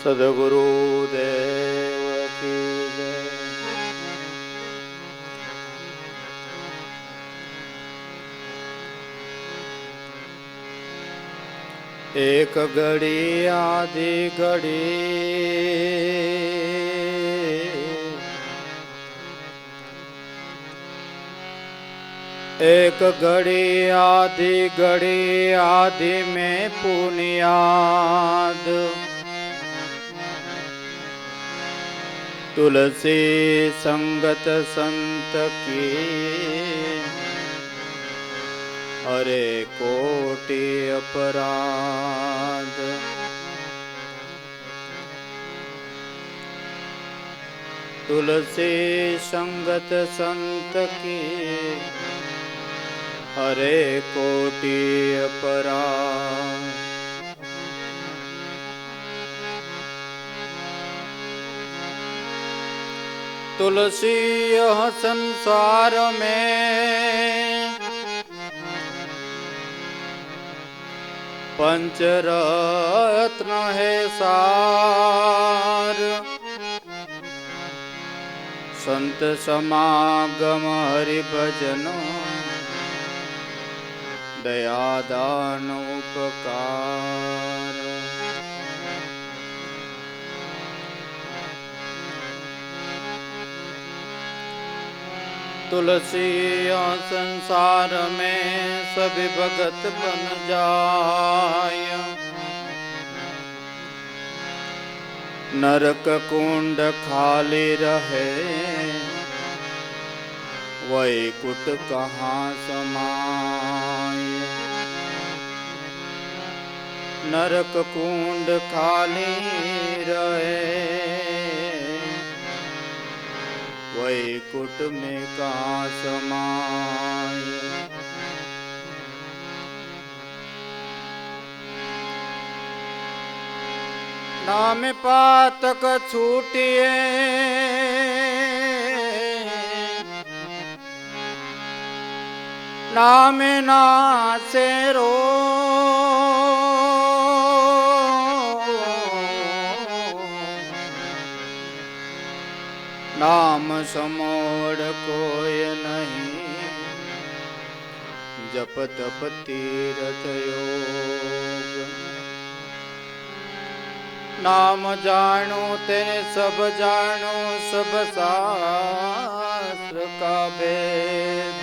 સદગુરુદેવ એક ઘડી આધી ઘડી એક ઘડી આધી ઘડી આધી મેં પુનિયાદ तुलसी संगत संत की हरे कोटि अपराध। तुलसी संगत संत की हरे कोटि अपराध तुलसी यह संसार में पंचरत्न है सार संत समागम हरि भजन दयादान उपकार तुलसी यहाँ संसार में सभी भगत बन जाय नरक कुंड खाली रहे वैकुट कहाँ समाय नरक कुंड खाली रहे વૈકુટ મેં કા સમાય નામ પાતક છૂટીએ. નામે ના શેરો ਨਾਮ ਸਮੋੜ ਕੋਈ ਨਹੀਂ। ਜਪ ਤਪ ਤੀਰਥ ਯੋਗ। ਨਾਮ ਜਾਣੋ ਤੈਨ ਸਭ ਜਾਣੋ, ਸਭ ਸਾਸਤ੍ਰ ਕਾ ਭੇਦ।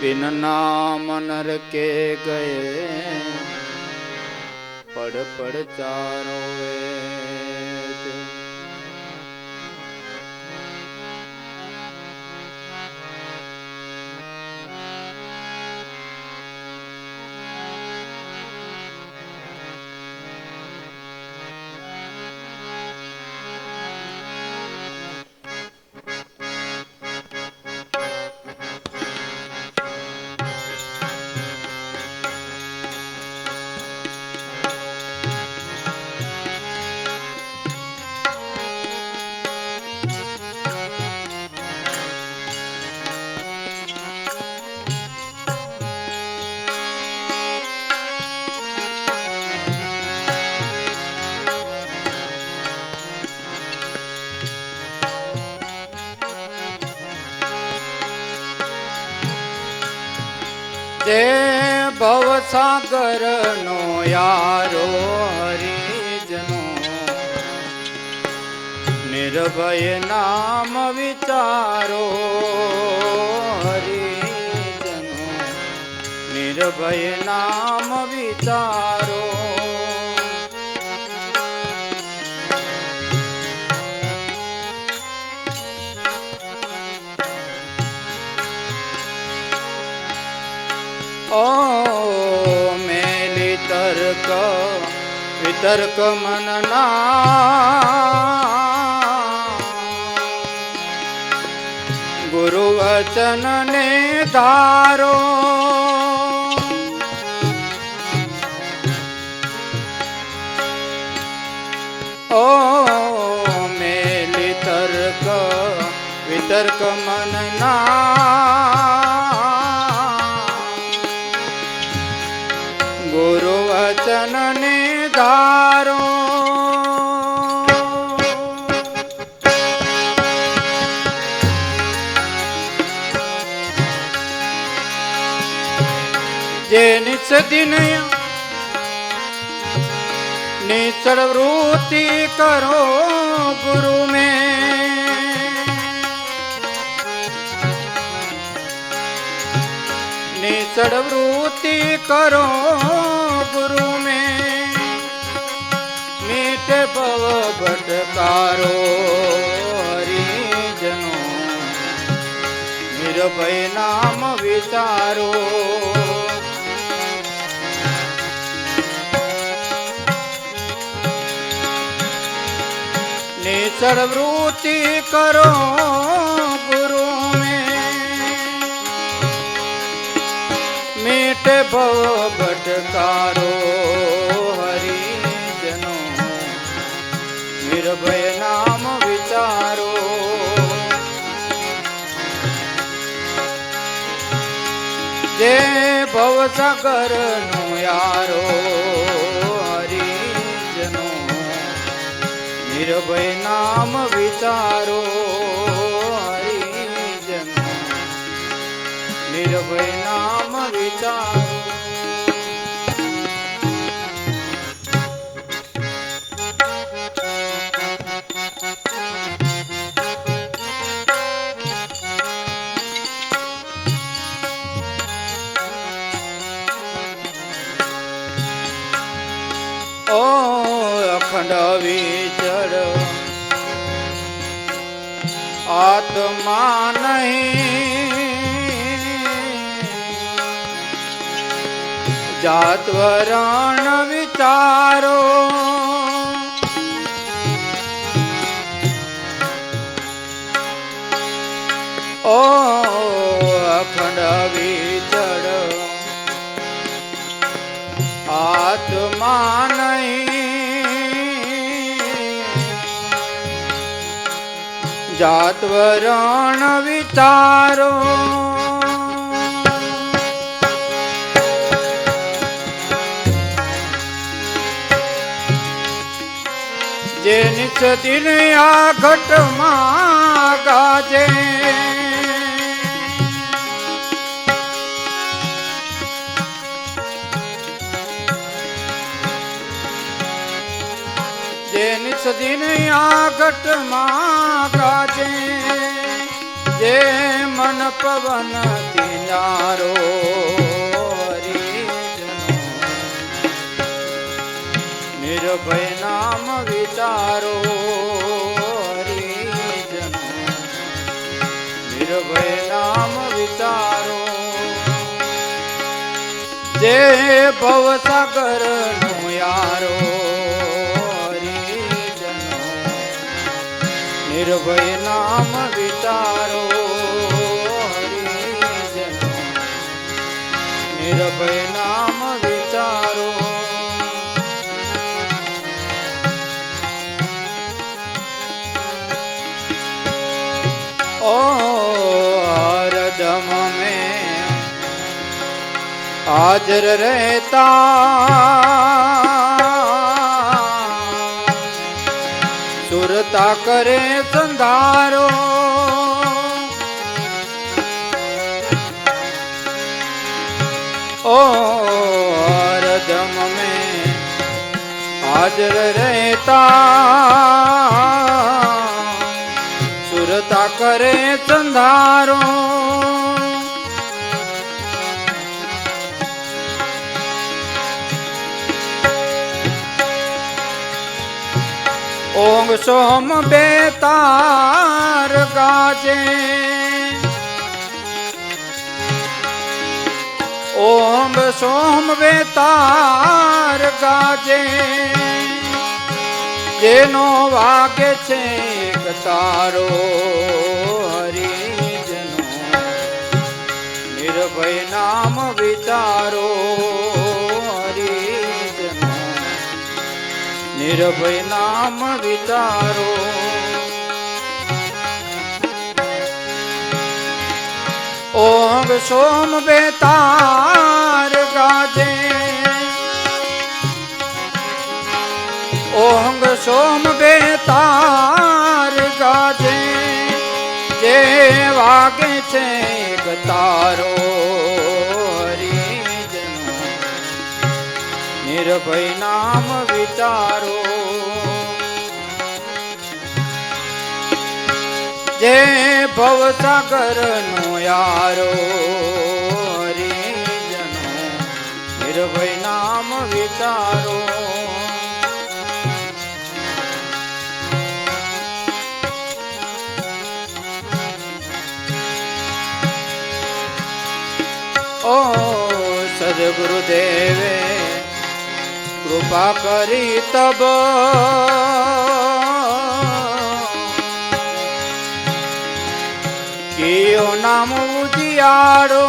ਬਿਨ ਨਾਮ ਨਰ ਕੇ ਗਏ, ਪੜ ਪੜ ਚਾਰੋਂ ਵੇ તે ભવ સાગર નો યારો હરિજનો. નિર્ભય નામ વિચારો હરિજનો. નિર્ભય નામ વિચારો ઓ મેલી તર્ક વિતર્ક મનના. ગુરુ વચન ને ધારો. ઓ મેલી તર્ક વિતર્ક મનના. દિન નિચળ વૃત્તિ કરો ગુરુ મે. નિચળ વૃત્તિ કરો ગુરુ મે. મીટ ભવ ભટકારો હરિજનો, નિર્ભય નામ વિચારો. નિચળ करो કરો ગુરુ મેં મીટ ભવ ભટકારો હરિજનો. નિર્ભય નામ વિચારો. જે ભવસાગર નો યારો હરિજનો નિર્ભય નામ વિચારો. હરિજન નિર્ભય નામ વિચારો. ઓ આત્મા નહીં. જાતવરણ વિચારો. ઓ અખંડ વિચર આત્મા નહીં. જાત વરણ વિચારો. જે દિન આ ઘટમાં ગાજે. જે નિત દિન આ ઘટમાં ગાજે જે મન પવન કિનારો નિર્ભય નામ વિચારો નિર્ભય નામ વિચારો. જે ભવસાગરનું યારો નિર્ભય નામ વિચારો નિર્ભય નામ વિચારો. ઓ હરદમ મે હાજર રહેતા દયા કરે સંધારો ઓ રજમ મે હાજર રહેતા. સુરતા કરે સંધારો ઓંગ સોમ બેતાર ગાજે। ઓમ સોમ બેતાર ગાજે। જેનો વાગે છે તારો હરિજનો, નિર્ભય નામ વિચારો। નિર્ભય નામ વિચારો. ઓમ સોમ બેતાર ગાજે. ઓમ સોમ બેતાર ગાજે. જે વાગે છે ગતારો નિર્ભય નામ વિચારો. જે ભવસાગર નો યારો નિર્ભય નામ વિચારો. ઓ સદગુરુદેવે કૃપા કરી તબ. કેયો નામ ઉજિયાડો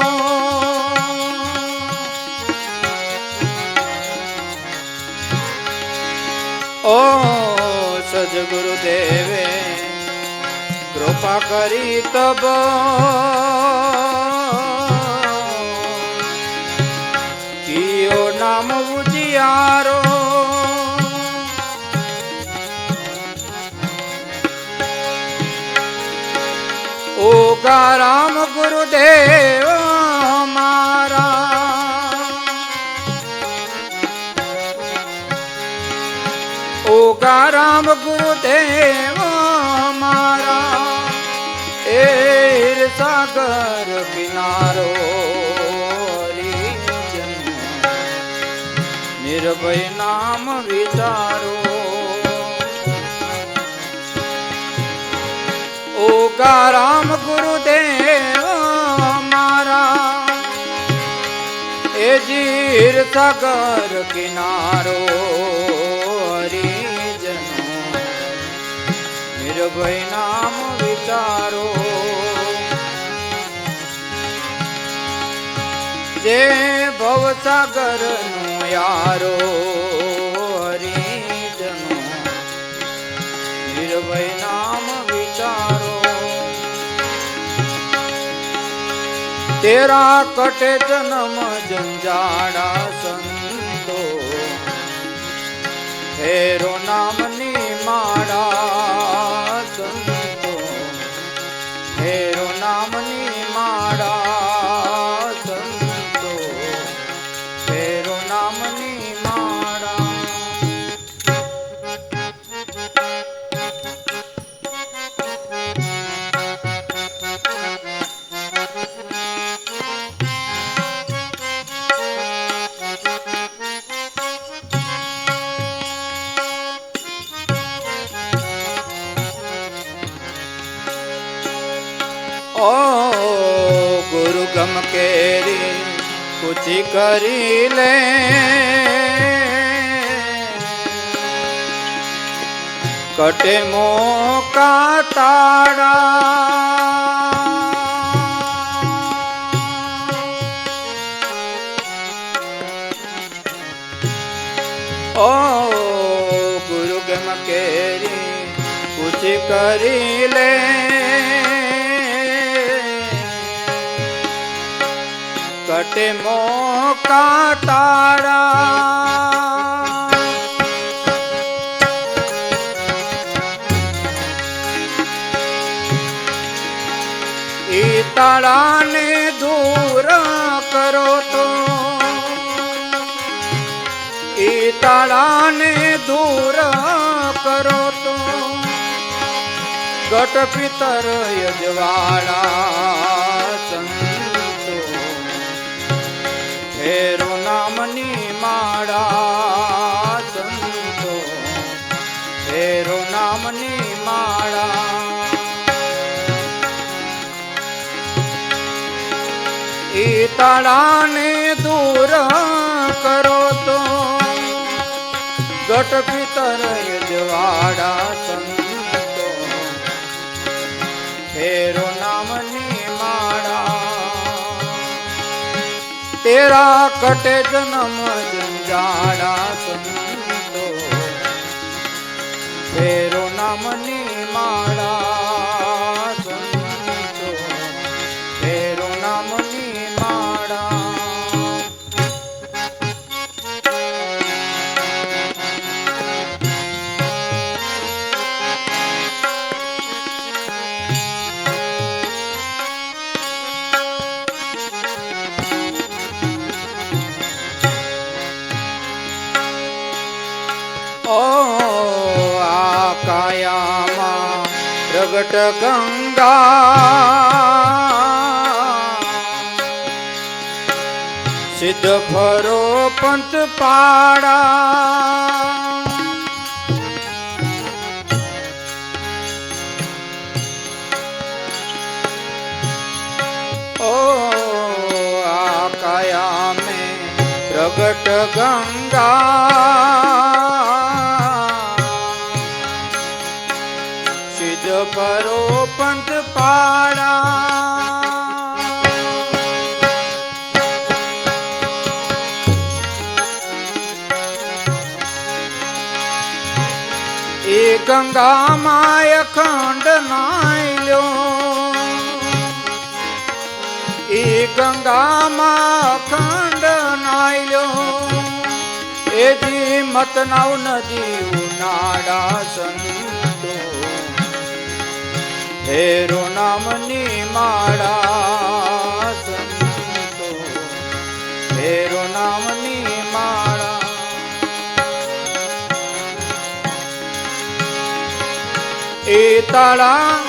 ઓ સદગુરુદેવે કૃપા કરી તબ. ઓગા રામ ગુરુદેવ મારા? એ જીર સાગર કિનારો હરિજનો, નિર્ભય નામ વિચારો. જે ભવસાગરનું યારો હરિજનો, નિર્ભય નામ તેરા કટે જન્મ જંજાડા ઓ ગુરુ ગમ કેરી પૂછી કરી લે. કટે મોકા તારા ઓ ગુરુ ગમ કેરી પૂછી કરી કટે મોકા તારા. એ તાળાને દૂર કરો તો. એ તાળાને દૂર કરો તો. ગટ પિતર યજવાળા. ફેરો નામની માળા સંતો. ફેરો નામની માળા ઈ તાળાને દૂર કરો તો. ગટ પિતર યજવાળા તેરા કટે જન્મ જંજાળા સંતો ફેરો નામની માળા પ્રગટ ગંગા સિદ્ધ ફરો પંત પાડા ઓ ગંગા ગંગામાં અખંડ નાયલો એ ગંગામાં અખંડ નાયલો એ જી મત નાવ નદી ઉનાળા સંતો. હેરો નામની માળા. તાળા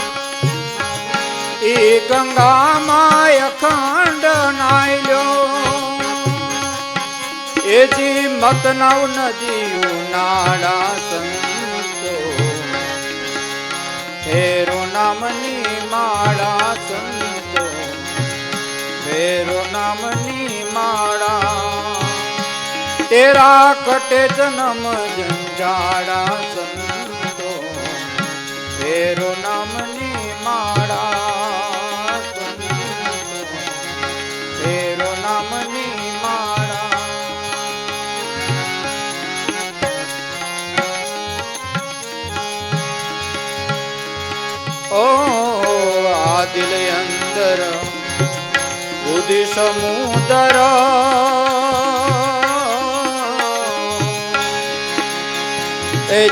એ ગંગામાં અખંડ નાયલો. એ જી મત નવ નદી ઉનાળા સંતો. ફેરો નામની માળા સંતો. ફેરો નામની માળા. તેરા કટે જન્મ જંજાળા સંતો. ફેરો નામની માળા. ફેરો નામની માળા. ઓ આ દિલ અંદર બુદ્ધિ સમુદર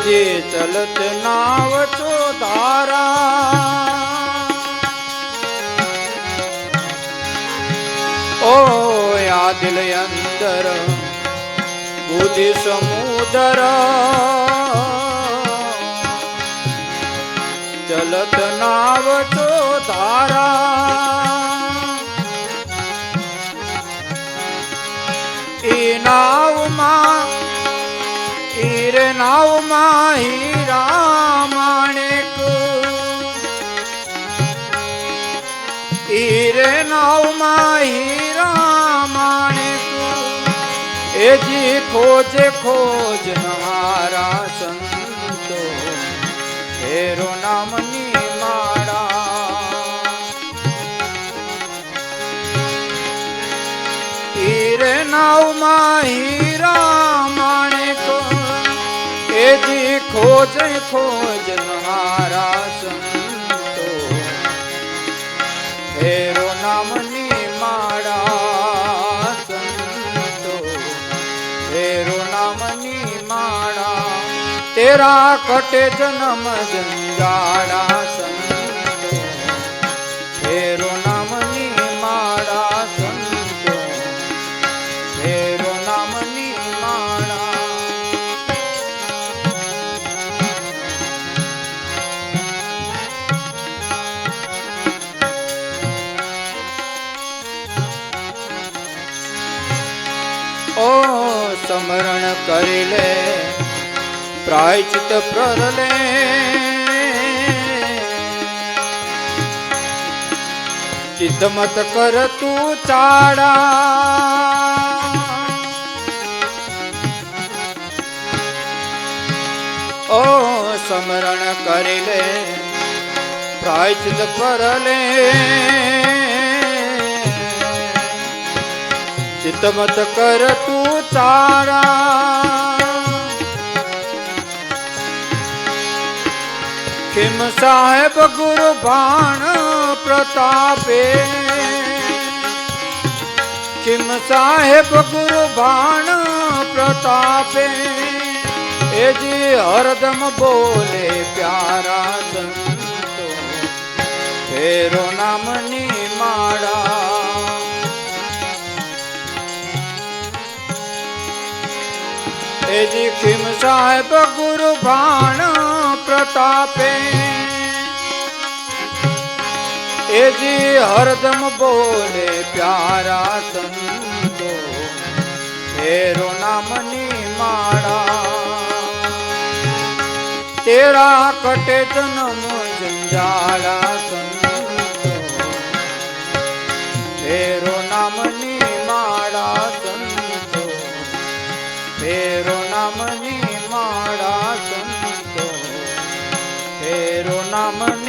જે ચલત નાવ અંદર બુદ્ધિ સમુદર. ચલત નાવ છો ધારા ઈ નાવમાં, ઈરે નાવમાં હીરા માણેક ઈરે નાવમાં હીરા ખોજે, ખોજ નહારા સંતો. ફેરો નામની માળા. હીરે નાવમાં હીરા માણેક એજી ખોજ ખોજ નહારા તેરા કટે જન્મ જંજાળા પ્રાયચિત પ્રરલે ચિત્તમત કર તું ચાડા ઓ સમરણ કરી લે પ્રાયચિત પરલે ચિતમત કર તું ચારા ખિમ સાહેબ ગુરુ ભાણ પ્રતાપે. ખિમ સાહેબ ગુરુ ભાણ પ્રતાપે. એ જી હરદમ બોલે પ્યારા સંતો. ફેરો નામની માળા એજી ખીમ સાહેબ ગુરુ ભાણ પ્રતાપે. એ જી હરદમ બોલે પ્યારા સંતો ફેરો નામની માળા તેરા કટે જન્મ જંજાળા I'm a